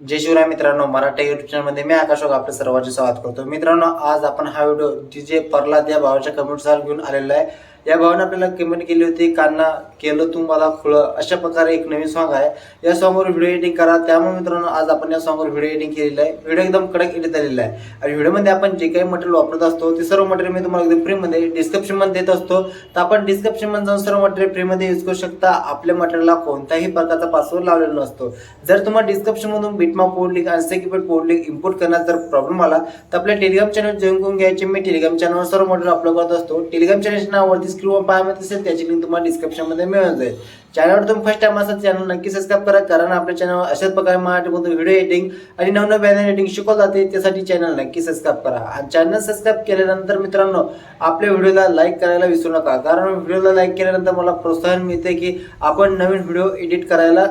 जय शिवराय मित्रांनो मराठी युट्यूब चॅनलमध्ये मी आकाशोग वाघ आपलं सर्वांचे स्वागत करतो. मित्रांनो आज आपण हा व्हिडिओ जी जे प्रल्हाद या भावाच्या कमेंटनुसार घेऊन आलेला आहे. या भावाने आपल्याला कमेंट केली होती कान्ना केलं तू मला खुळं. अशा प्रकारे एक नवीन सॉन्ग आहे. या सॉंगवर व्हिडिओ एडिटिंग करा. त्यामुळे मित्रांनो आज आपण या सॉंगवर व्हिडिओ एडिटिंग केलेला आहे. व्हिडिओ एकदम कडक एडिट झालेला आहे. आणि व्हिडिओमध्ये आपण जे काही मटेरियल वापरत असतो ते सर्व मटेरियल मी तुम्हाला एकदम फ्रीमध्ये डिस्क्रिप्शनमध्ये देत असतो. तर आपण डिस्क्रिप्शनमध्ये जाऊन सर्व मटेरियल फ्रीमध्ये यूज करू शकता. आपल्या मटेरियलला कोणत्याही प्रकारचा पासवर्ड लावलेला नसतो. जर तुम्हाला डिस्क्रिप्शनमधून बिटमा पोर्ट लिंक आणि सेकिपेड पोर्ट लिंक इम्पोर्ट करण्यात जर प्रॉब्लेम आला तर आपल्या टेलिग्राम चॅनल जॉईन करून घ्यायचे. मी टेलिग्राम चॅनलवर सर्व मटेरियल अपलोड करत असतो. टेलिग्राम चॅनलच्या नावावरती किंवा पाहायला असेल त्याची लिंक तुम्हाला डिस्क्रिप्शनमध्ये मिळून जाईल. चॅनलवर तुम्ही फर्स्ट टाइम असाल चॅनल नक्की सबस्क्राईब करा कारण आपल्या चॅनलवर अशाच प्रकारे मराठीमधून व्हिडिओ एडिटिंग आणि नवनवीन बॅनर एडिटिंग शिकवलं जाते त्यासाठी चॅनल नक्की सबस्क्राईब करा. आणि चॅनल सबस्क्राईब केल्यानंतर मित्रांनो आपल्या व्हिडिओला लाईक करायला विसरू नका. कारण व्हिडिओला लाईक केल्यानंतर मला प्रोत्साहन मिळते की आपण नवीन व्हिडिओ एडिट करायला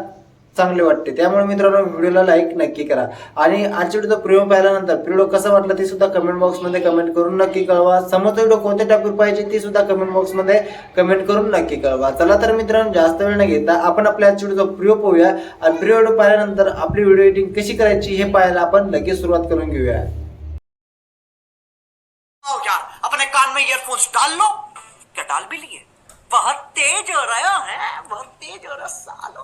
चांगले वाटते. त्यामुळे मित्रांनो व्हिडिओला लाईक नक्की करा. आणि आजच्या व्हिडिओचा प्रिव्ह्यू पाहिल्यानंतर व्हिडिओ कसा वाटला ते सुद्धा कमेंट बॉक्समध्ये कमेंट करून नक्की कळवा. समोरचा व्हिडिओ कोणत्या टॉपिक पाहिजे ते सुद्धा कमेंट बॉक्समध्ये कमेंट करून नक्की कळवा. चला तर मित्रांनो जास्त वेळ न घेता आपण आपल्या आजच्या व्हिडिओचा प्रिव्ह्यू पाहूया. आणि प्रिव्ह्यू व्हिडिओ पाहिल्यानंतर आपली व्हिडिओ एडिटिंग कशी करायची हे पाहायला आपण लगेच सुरुवात करून घेऊया. हो अपने कान में ईयरफोन्स डाल लो. क्या डाल भी लिए? बहुत तेज हो रहा हो, है बहुत तेज हो रहा हो, सालो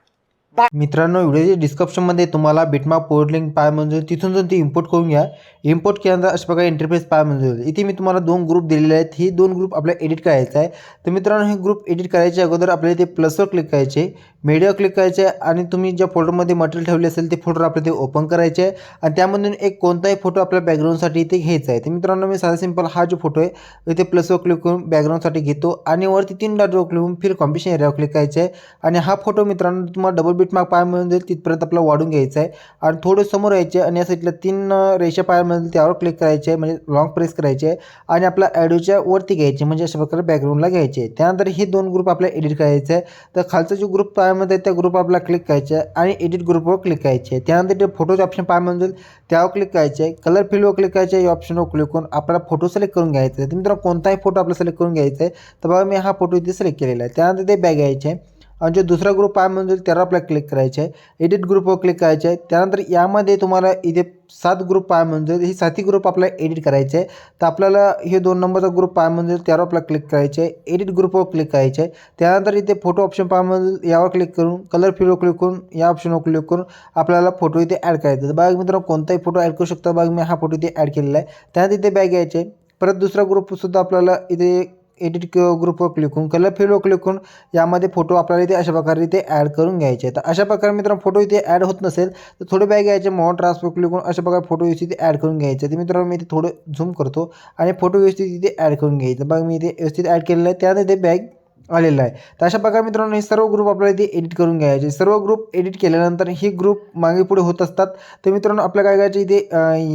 मित्रांनो व्हिडिओच्या डिस्क्रिप्शनमध्ये तुम्हाला बिटमाप पोर्ट लिंक पाय म्हणजे तिथून जाऊन ती इम्पोर्ट करून घ्या. इम्पोर्ट केल्यानंतर अशा प्रकारे इंटरफेस पाय म्हणजे इथे मी तुम्हाला दोन ग्रुप दिलेले आहेत. ही दोन ग्रुप आपल्याला एडिट करायचा आहे तर मित्रांनो हे ग्रुप एडिट करायच्या अगोदर आपल्याला ते प्लसवर क्लिक करायचे. मीडिया क्लिक करायचे आणि तुम्ही ज्या फोटोमध्ये मटेरियल ठेवले असेल ते फोटो आपल्याला ते ओपन करायचे आहे. आणि त्यामधून एक कोणताही फोटो आपल्या बॅकग्राऊंडसाठी इथे घ्यायचा आहे. तर मित्रांनो मी साधा सिंपल हा जो फोटो आहे इथे प्लसवर क्लिक करून बॅकग्राऊंडसाठी घेतो. आणि वरती तीन डॉटवर क्लिक करून फिर कॉम्बिनेशन एरियावर क्लिक करायचे आहे. आणि हा फोटो मित्रांनो तुम्हाला डबल बीट मार्क जाईल तिथपर्यंत आपल्याला वाढून घ्यायचं आहे. आणि थोडं समोर यायचे आणि या साईडला तीन रेषा पाय त्यावर क्लिक करायचे आहे म्हणजे लॉंग प्रेस करायचे आहे आणि आपल्या ॲडिओच्या वरती घ्यायचे म्हणजे अशा प्रकारे बॅकग्राऊंडला घ्यायचे. त्यानंतर हे दोन ग्रुप आपल्याला एडिट करायचे आहे. तर खालचा जो ग्रुप पायामध्ये आहे त्या ग्रुप आपल्याला क्लिक करायचे आहे आणि एडिट ग्रुपवर क्लिक करायचे आहे. त्यानंतर ते फोटोचे ऑप्शन पाय जाईल त्यावर क्लिक करायचे आहे. कलर फिल्डवर क्लिक करायचे आहे या ऑप्शनवर क्लिक करून आपल्याला फोटो सिलेक्ट करून घ्यायचा आहे. तर मित्रांनो कोणताही फोटो आपला सिलेक्ट करून घ्यायचा आहे तर बघा मी हा फोटो इथे सिलेक्ट केलेला आहे. त्यानंतर ते बॅग घ्यायचे आहे. आणि जो दुसरा ग्रुप आहे म्हणजे त्यावर आपल्याला क्लिक करायचे आहे. एडिट ग्रुपवर क्लिक करायचे आहे. त्यानंतर यामध्ये तुम्हाला इथे सात ग्रुप आहे म्हणजे ही साती ग्रुप आपल्याला एडिट करायचे आहे तर आपल्याला हे दोन नंबरचा ग्रुप पाय म्हणजे त्यावर आपल्याला क्लिक करायचे आहे एडिट ग्रुपवर क्लिक करायचे आहे त्यानंतर इथे फोटो ऑप्शन पाय म्हणजे यावर क्लिक करून कलर फिरवर क्लिक करून या ऑप्शनवर क्लिक करून आपल्याला फोटो इथे ॲड करायचा आहे. तर बघा मित्रांनो कोणताही फोटो ॲड करू शकता. बघा मी हा फोटो इथे ॲड केलेला आहे. त्यानंतर इथे बॅग घ्यायचे परत दुसरा ग्रुपसुद्धा आपल्याला इथे एडिट ग्रुपवर क्लिक करून कलर फील्डवर क्लिक करून यामध्ये फोटो आपल्याला इथे अशा प्रकारे इथे ॲड करून घ्यायचे तर अशा प्रकारे मित्रांनो फोटो इथे ॲड होत नसेल तर थोडे बॅग घ्यायचे मोहन ट्रान्सफर क्लिक करून अशा प्रकारे फोटो व्यवस्थित ॲड करून घ्यायचे तर मित्रांनो मी इथे थोडं झूम करतो आणि फोटो व्यवस्थित इथे ॲड करून घ्यायचं बघा मी इथे व्यवस्थित ॲड केलेलं आहे. त्यानंतर ते बॅग आलेला आहे. तर अशा प्रकारे मित्रांनो हे सर्व ग्रुप आपल्याला इथे एडिट करून घ्यायचे. सर्व ग्रुप एडिट केल्यानंतर हे ग्रुप मागे पुढे होत असतात. तर मित्रांनो आपल्या काय करायचे इथे?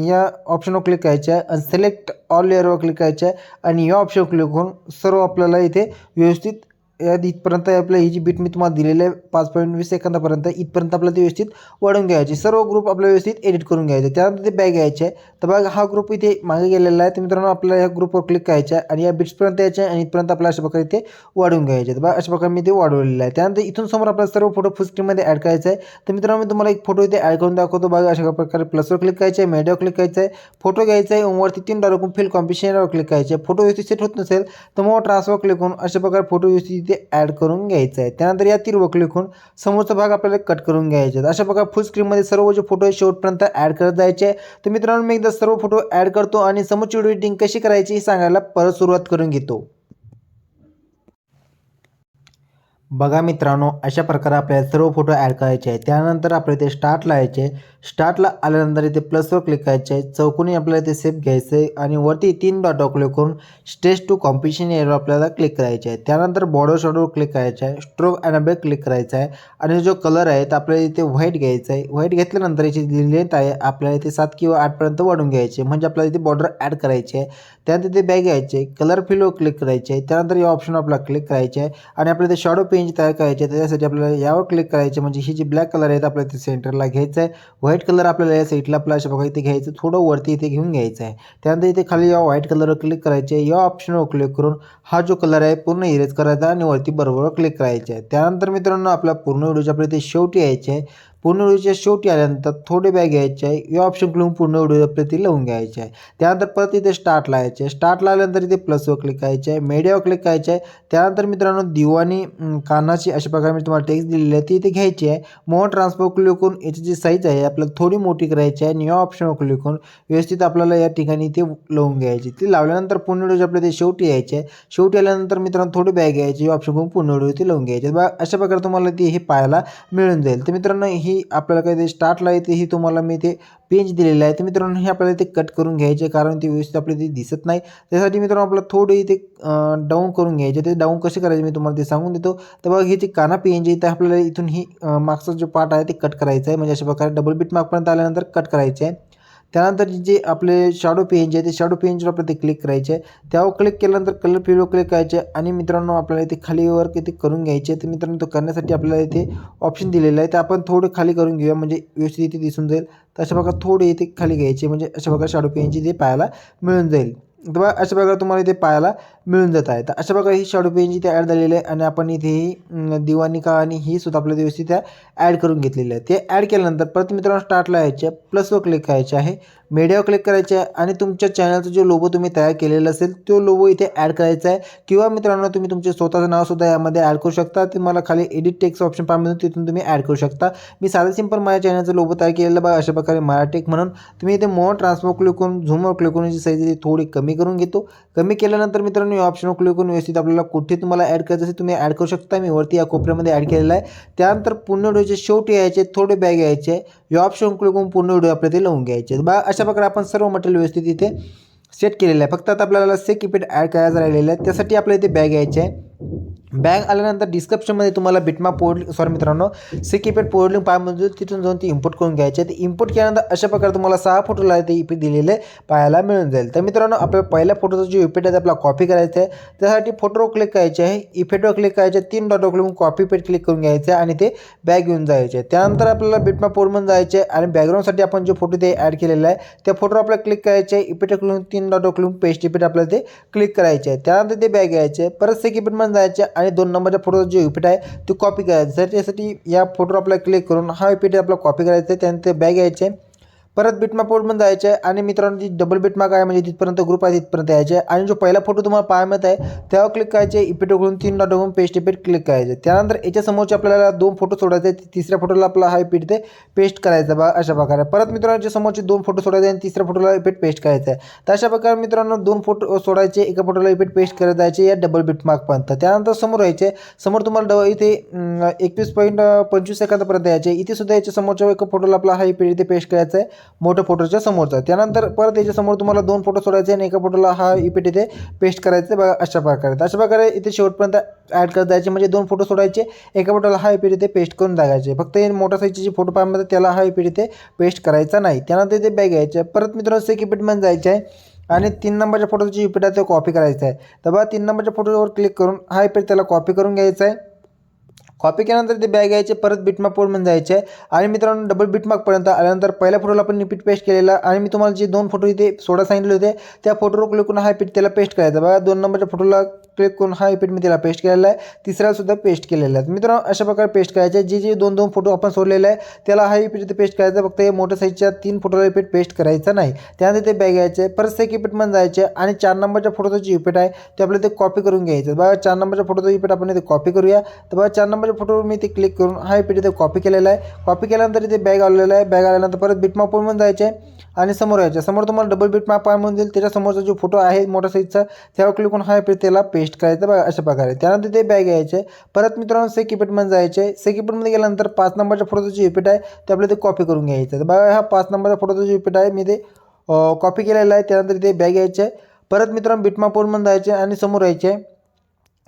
या ऑप्शनवर क्लिक करायचे आहे आणि सिलेक्ट ऑल लेअरवर क्लिक करायचे आहे. आणि या ऑप्शनवर क्लिक करून सर्व आपल्याला इथे व्यवस्थित या इथपर्यंत आपल्या ही जी बीट मी तुम्हाला दिलेली आहे पाच पॉईंट वीस सेकंदापर्यंत इथपर्यंत आपल्याला ते व्यवस्थित वाढून घ्यायचे. सर्व ग्रुप आपल्याला व्यवस्थित एडिट करून घ्यायचे. त्यानंतर ते बॅग घ्यायचे आहे. तर बघा हा ग्रुप इथे मागे गेलेला आहे. तर मित्रांनो आपल्याला या ग्रुपवर क्लिक करायचं आहे आणि या बिट्सपर्यंत यायचे आणि इथपर्यंत आपल्याला अशा प्रकारे ते वाढवून घ्यायचे तर बघा अशा प्रकारे मी ते वाढवलेलं आहे. त्यानंतर इथून समोर आपल्याला सर्व फोटो फुल स्क्रीनमध्ये ॲड करायचा आहे. तर मित्रांनो मी तुम्हाला एक फोटो इथे ॲड करून दाखवतो. बघा अशा प्रकारे प्लसवर क्लिक करायचं आहे मीडियावर क्लिक करायचं आहे. फोटो घ्यायचा आहे वरती तीन डॉलर फिल कॉम्पिशनवर क्लिक करायचे आहे. फोटो व्यवस्थित सेट होत नसेल तर मग ट्रान्सफर क्लिक करून अशा प्रकारे फोटो व्यवस्थित इथे ॲड करून घ्यायचं आहे. त्यानंतर या तिरवक लिखून समोरचा भाग आपल्याला कट करून घ्यायचा आहे अशा प्रकारे फुल स्क्रीनमध्ये सर्व जे फोटो आहे शेवटपर्यंत ॲड करत जायचे आहे तर मित्रांनो मी एकदा सर्व फोटो ॲड करतो आणि समोरची व्हिडिओ एडिटिंग कशी करायची हे सांगायला परत सुरुवात करून घेतो. बघा मित्रांनो अशा प्रकारे आपल्याला सर्व फोटो ॲड करायचे आहे त्यानंतर आपल्याला ते स्टार्ट लावायचे स्टार्टला आल्यानंतर इथे प्लसवर क्लिक करायचे आहे. चौकोनी आपल्याला ते सेफ घ्यायचं आहे आणि वरती तीन डॉटवर क्लिक करून स्टेज टू कॉम्पिटिशन यावर आपल्याला क्लिक करायचे आहे. त्यानंतर बॉर्डर शॉडवर क्लिक करायचं आहे. स्ट्रोक अँड बॅक क्लिक करायचा आहे. आणि जो कलर आहे तर आपल्याला इथे व्हाईट घ्यायचा आहे. व्हाईट घेतल्यानंतर याची जी लेंथ आहे आपल्याला इथे सात किंवा आठपर्यंत वाढून घ्यायचे म्हणजे आपल्याला इथे बॉर्डर ॲड करायची आहे. त्यानंतर ते बॅग घ्यायचे कलर फिलवर क्लिक करायचे आहे. त्यानंतर या ऑप्शन आपल्याला क्लिक करायचे आहे. आणि आपल्याला ते शॅडो पेंज तयार करायचे आहे त्याच्यासाठी आपल्याला यावर क्लिक करायचे म्हणजे ही जी ब्लॅक कलर आहे आपल्याला ते सेंटरला घ्यायचं आहे. व्हाईट कलर आपल्याला या साईडला आपल्या अशा बघा इथे घ्यायचं थोडं वरती इथे घेऊन घ्यायचं आहे. त्यानंतर इथे खाली या व्हाईट कलरवर क्लिक करायचे या ऑप्शनवर क्लिक करून हा जो कलर आहे पूर्ण इरेज करायचा आणि वरती बरोबर क्लिक करायचे आहे. त्यानंतर मित्रांनो आपल्या पूर्ण व्हिडिओच्या आपल्या इथे शेवटी यायचे आहे. पूर्ण व्हिडिओच्या शेवटी आल्यानंतर थोडे बॅग घ्यायचे आहे. या ऑप्शन क्लिक पूर्ण व्हिडिओ प्रति लावून घ्यायचे आहे. त्यानंतर परत इथे स्टार्ट लावायचे आहे. स्टार्ट लावल्यानंतर इथे प्लसवर क्लिक करायचे आहे. मीडियावर क्लिक करायचे आहे. त्यानंतर मित्रांनो दिवाणी कानाची अशा प्रकारे मी तुम्हाला टेक्स्ट दिलेली आहे. ती इथे घ्यायची आहे. मोहन ट्रान्सफर क्लिक करून याची जी साईज आहे आपल्याला थोडी मोठी करायची आहे. आणि या ऑप्शनवर क्लिक करून व्यवस्थित आपल्याला या ठिकाणी इथे लावून घ्यायची ती लावल्यानंतर पूर्ण व्हिडिओ आपल्या ते शेवटी यायचे आहे. शेवटी आल्यानंतर मित्रांनो थोडी बॅग घ्यायची. ऑप्शन करून पूर्ण व्हिडिओ इथे लावून घ्यायचे बघा अशा प्रकारे तुम्हाला ती हे पाहायला मिळून जाईल. तर मित्रांनो ही आपल्याला काही ते स्टार्टला येते ही तुम्हाला मी ते पेज दिलेलं आहे. तर मित्रांनो हे आपल्याला ते कट करून घ्यायचे कारण ते व्यवस्थित आपल्याला ते दिसत नाही. त्यासाठी मित्रांनो आपल्याला थोडे ते डाऊन करून घ्यायचे. ते डाऊन कसे करायचे मी तुम्हाला ते सांगून देतो. तर बघा हे जे काना पेंज आहे ते आपल्याला इथून ही मागचा जो पार्ट आहे ते कट करायचं आहे. म्हणजे अशा प्रकारे डबल बीट मार्कपर्यंत आल्यानंतर कट करायचे आहे. त्यानंतर जे आपले शॅडो पेंज आहे ते शॅडो पेंजवर आपल्याला ते क्लिक करायचे आहे. त्यावर क्लिक केल्यानंतर कलर पिलो क्लिक करायचे आणि मित्रांनो आपल्याला इथे खाली वर्क इथे करून घ्यायचे तर मित्रांनो तो करण्यासाठी आपल्याला इथे ऑप्शन दिलेलं आहे. तर आपण थोडं खाली करून घेऊया म्हणजे व्यवस्थित इथे दिसून जाईल. तर अशा प्रकारे थोडे इथे खाली घ्यायचे म्हणजे अशा प्रकारे शॅडो पेंजची ते पाहायला मिळून जाईल. तर अशा प्रकारे तुम्हाला इथे पाहायला मिळून जात आहे तर अशा प्रकारे ही शॉर्ट पेज इथे ॲड झालेली आहे आणि आपण इथे ही दिवाणी कहाणी आणि ही सुद्धा आपल्या व्यवस्थित त्या ॲड करून घेतलेली आहे. ते ॲड केल्यानंतर परत मित्रांनो स्टार्टला यायचे प्लसवर क्लिक करायचे आहे मीडियावर क्लिक करायचे आहे आणि तुमच्या चॅनलचा जो लोगो तुम्ही तयार केलेला असेल तो लोगो इथे ॲड करायचा आहे. किंवा मित्रांनो तुम्ही तुमचे स्वतःचं नावसुद्धा यामध्ये ॲड करू शकता. तुम्हाला खाली एडिट टेक्स ऑप्शन पाहिजे तिथून तुम्ही ॲड करू शकता. मी साधं सिंपल माझ्या चॅनलचा लोगो तयार केलेलं बघा अशा प्रकारे मराटेक म्हणून. तुम्ही इथे मोर ट्रान्सफर क्लिक करून झूमवर क्लिक करून जी साईज थोडी कमी करून घेतो. कमी केल्यानंतर मित्रांनो या ऑप्शनवर क्लिक करून व्यवस्थित आपल्याला कुठे तुम्हाला ॲड करायचं असेल तुम्ही ॲड करू शकता. मी वरती या कोपऱ्यामध्ये ॲड केलेला आहे. त्यानंतर पूर्ण व्हिडिओचे शेवटी यायचे थोडे बॅग यायचे. या ऑप्शन क्लिक करून पूर्ण व्हिडिओ आपल्याला ते लावून घ्यायचे. बा अशा प्रकारे आपण सर्व मटेरियल व्यवस्थित इथे सेट केलेलं आहे. फक्त आता आपल्याला से इपेट ॲड करायचं राहिलेलं आहे. त्यासाठी आपल्याला इथे बॅग यायचे आहे. बॅग आल्यानंतर डिस्क्रिप्शनमध्ये तुम्हाला बिटमा पोर्ड सॉरी मित्रांनो सिकिपेट पोर्डलिंग म्हणजे तिथून जाऊन ती इम्पोर्ट करून घ्यायचे. ते इम्पोर्ट केल्यानंतर अशा प्रकारे तुम्हाला सहा फोटोला ते पी दिलेले पाहायला मिळून जाईल. तर मित्रांनो आपल्या पहिल्या फोटोचा जो इफेक्ट आहे ते आपल्याला कॉपी करायचा आहे त्यासाठी फोटोवर क्लिक करायचे आहे. इफेक्टवर क्लिक करायचे तीन डॉटवर क्लिक कॉपी पेट क्लिक करून घ्यायचे आणि ते बॅग घेऊन जायचे. त्यानंतर आपल्याला बिटमा पोर्डमध्ये जायचे आणि बॅकग्राऊंडसाठी आपण जो फोटो ते ॲड केलेला आहे त्या फोटोवर आपल्याला क्लिक करायचे. आहे क्लिक तीन डॉटवर क्लिक पेस्ट इफेक्ट आपल्याला ते क्लिक करायचे. आहे त्यानंतर ते बॅग घ्यायचे. परत सेक इफेक्टमध्ये जायचे आणि आणि दोन नंबरच्या फोटोचा जो इफेक्ट आहे तो कॉपी करायचा. त्याच्यासाठी त्यासाठी या फोटोवर आपल्याला क्लिक करून हा इफेक्ट आपला कॉपी करायचा आहे. त्यानंतर बॅग यायचे. परत बिटमार्क पण जायचे आहे आणि मित्रांनो जी डबल बिटमार्क आहे म्हणजे तिथपर्यंत ग्रुप आहे तिथपर्यंत यायचे. आहे आणि जो पहिला फोटो तुम्हाला पाहायला मिळत आहे त्यावर क्लिक करायचे इफेक्ट उघडून तीन डॉट उघडून पेस्ट इफेक्ट क्लिक करायचे. त्यानंतर याच्यासमोरचे आपल्याला दोन फोटो सोडायचे तिसऱ्या फोटोला आपला हा इफेक्ट ते पेस्ट करायचा बा अशा प्रकारे. परत मित्रांनो समोरचे दोन फोटो सोडायचे आणि तिसऱ्या फोटोला इफेक्ट पेस्ट करायचा. आहे तर अशा प्रकारे मित्रांनो दोन फोटो सोडायचे एका फोटोला इफेक्ट पेस्ट करत जायचे या डबल बिटमार्कपर्यंत त्यानंतर समोर यायचे. समोर तुम्हाला डबल इथे एकवीस पॉईंट पंचवीस सेकंदापर्यंत यायचे. इथे सुद्धा याच्या समोरच्या एका फोटोला आपला हा इफेक्ट इथे पेस्ट करायचा आहे. मोठ्या फोटोच्या समोरचा त्यानंतर परत याच्यासमोर तुम्हाला दोन फोटो सोडायचे आणि एका फोटोला हा इफेक्ट इथे पेस्ट करायचं आहे बघा अशा प्रकारे. अशा प्रकारे इथे शेवटपर्यंत ॲड करत जायचे. म्हणजे दोन फोटो सोडायचे एका फोटोला हा इफेक्ट इथे पेस्ट करून टाकायचे. फक्त हे मोठ्या साईजचे जे फोटो पाहिजे त्याला हा इफेक्ट इथे पेस्ट करायचा नाही. त्यानंतर इथे बॅग घ्यायचे परत मित्रांनो सेक इफेक्टमध्ये जायचे आहे. आणि तीन नंबरच्या फोटोची जे आहे तो कॉपी करायचा आहे. तर बघा तीन नंबरच्या फोटोवर क्लिक करून हा इफेक्ट त्याला कॉपी करून घ्यायचा आहे. कॉपी केल्यानंतर ते बॅग यायचे परत बिटमार्क पोर्टमध्ये जायचे. आहे आणि मित्रांनो डबल बिटमार्कपर्यंत आल्यानंतर पहिल्या फोटोला आपण रिपीट पेस्ट केलेला. आणि मी तुम्हाला जे दोन फोटो इथे सोडा सांगितले होते त्या फोटोवर क्लिक करून हा इफेक्ट त्याला पेस्ट करायचा. बघा दोन नंबरच्या फोटोला क्लिक कोण हा इफेक्ट मी त्याला पेस्ट केलेला आहे. तिसऱ्यालासुद्धा पेस्ट केलेला आहे. मित्रांनो अशा प्रकारे पेस्ट करायचे. जे जे दोन दोन फोटो आपण सोडलेले आहे त्याला हा इफेक्ट पेस्ट करायचा. फक्त हे मोठ्या साईजच्या तीन फोटोला इफेक्ट पेस्ट करायचा नाही. त्यानंतर ते बॅग घ्यायचे परत सेक इफेक्टमध्ये जायचे आणि चार नंबरच्या फोटोचा जे इफेक्ट आहे ते आपल्याला ते कॉपी करून घ्यायचं. बघा चार नंबरच्या फोटोचा इफेक्ट आपण इथे कॉपी करूया. तर बघा चार नंबरच्या फोटोवर मी ते क्लिक करून हा इफेक्ट इथे कॉपी केलेला आहे. कॉपी केल्यानंतर इथे बॅग आलेला आहे. बॅग आल्यानंतर परत बिटमार्क पोर्टमध्ये जायचे आहे आणि समोर यायचे. समोर तुम्हाला डबल बिटमार्क पाय म्हणून देईल त्याच्यासमोरचा जो फोटो आहे मोठ्या साईजचा त्यावर क्लिक करून हा इफेक्ट त्याला पेस्ट पेस्ट करायचं बघा अशा प्रकारे. त्यानंतर ते बॅग यायचे परत मित्रांनो से कीपॅडमध्ये जायचे. से कीपॅडमध्ये गेल्यानंतर पाच नंबरच्या फोटोचं जे रिपीट आहे ते आपल्याला ते कॉपी करून घ्यायचं तर बघा हा पाच नंबरचा फोटोचं जे रिपीट आहे मी ते कॉपी केलेलं आहे. त्यानंतर ते बॅग यायचे परत मित्रांनो बिटमापूरमध्ये जायचे आणि समोर यायचे.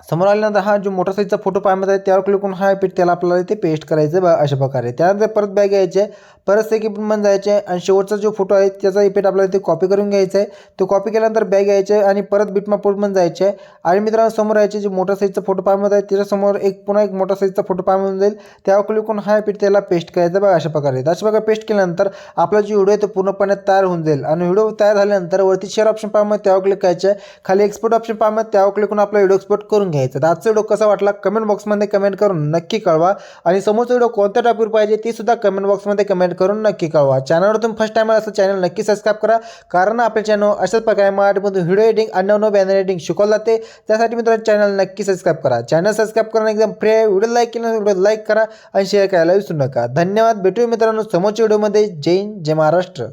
समोर आल्यानंतर हा जो मोठा साईजचा फोटो पाहण्यात आहे त्यावर क्लिक करून हा पीठ त्याला आपल्याला ते पेस्ट करायचं बा अशा प्रकारे. त्यानंतर परत बॅग घ्यायचे. परत सेकिपमेंट जायचे आणि शेवटचा जो फोटो आहे त्याचा इफेक्ट आपल्याला ते कॉपी करून घ्यायचा आहे तो कॉपी केल्यानंतर बॅग घ्यायचे आणि परत बिटमा पोर्टमध्ये जायचे. आहे आणि मित्रांनो समोर यायचे जे मोठा साईजचा फोटो पाहण्यात आहे त्याच्यासमोर एक पुन्हा एक मोठा साईजचा फोटो पाहून जाईल. त्यावर क्लिक करून हा पीठ त्याला पेस्ट करायचं बघा अशा प्रकारे. अशा प्रकारे पेस्ट केल्यानंतर आपला जो व्हिडिओ आहे तो पूर्णपणे तयार होऊन जाईल. आणि व्हिडिओ तयार झाल्यानंतर वरती शेअर ऑप्शन पाहायमध्ये त्यावर क्लिक करायचं. आहे खाली एक्सपोर्ट ऑप्शन पाहायमध्ये त्यावर क्लिक करून आपला व्हिडिओ एक्सपोर्ट करून घ्यायचं. तर आजचा व्हिडिओ कसा वाटला? कमेंट बॉक्समध्ये कमेंट करून नक्की कळवा. आणि समोरचा व्हिडिओ कोणत्या टॉपिकवर पाहिजे ती सुद्धा कमेंट बॉक्समध्ये कमेंट करून नक्की कळवा. चॅनलवर तुम्ही फर्स्ट टाइम असं चॅनल नक्की सबस्क्राईब करा. कारण आपल्या चॅनल अशाच प्रकारे मराठीमधून व्हिडिओ एडिटिंग आणि नवनव बॅनर एडिटिंग शिकवलं जाते. त्यासाठी मित्रांनो चॅनल नक्की सबस्क्राईब करा. चॅनल सबस्क्राईब करणं एकदम फ्री आहे. व्हिडिओ लाईक केलं व्हिडिओ लाईक करा आणि शेअर करायला विसरू नका. धन्यवाद. भेटूया मित्रांनो समोरच्या व्हिडिओमध्ये जय हिंद जय महाराष्ट्र.